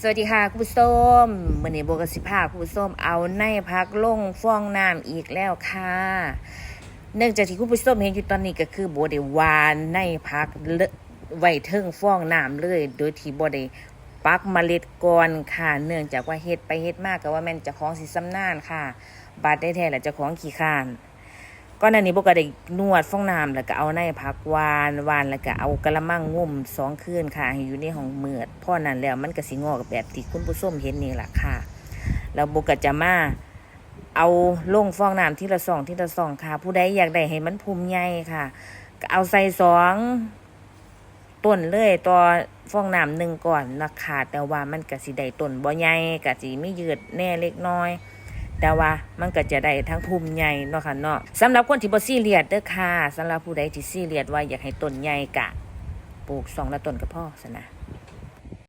สวัสดีค่ะคุณผู้ชมมื่อนี้โบกสิภาคุณผู้ชมเอาในพักลงฟ้องน้ำอีกแล้วค่ะ เนื่องจากที่คุณผู้ชมเห็นอยู่ตอนนี้ก็คือโบได้วานในพักเลไว้เทิงฟ้องน้ำเลย โดยที่โบได้ปักเมล็ดก่อนค่ะ เนื่องจากว่าเฮ็ดไปเฮ็ดมากก็ว่าแม่นจะของสิสำนานค่ะ บาดได้แท้แหละจะของขี้ข้าน ก่อนหน้านี้พวกก็ได้นวดฟองน้ำแล้วก็เอาในพักวานวานแล้วก็เอากระมังงุ่มสองคืนค่ะให้อยู่ในห้องเมือดพ่อนั้นแล้วมันก็สิงอกแบบที่คุณผู้ชมเห็นนี่แหละค่ะแล้วบุกก็จะมาเอาลงฟองน้ำที่ละสองที่ละสองค่ะ ผู้ใดอยากได้ให้มันภูมิใหญ่ค่ะก็เอาใส่สองต้นเลยตัวฟองน้ำหนึ่งก่อนนะคะแต่ว่ามันก็สิได้ต้นบ่ใหญ่ก็สิไม่ยืดแน่เล็กน้อย แต่ว่ามันก็จะได้ทั้งภูมิใหญ่เนาะค่ะเนาะสำหรับคนที่บ่ซีเรียสเด้อค่ะสำหรับผู้ใดที่ซีเรียสว่าอยากให้ต้นใหญ่กะ ปลูกสองละต้นก็พอสนะ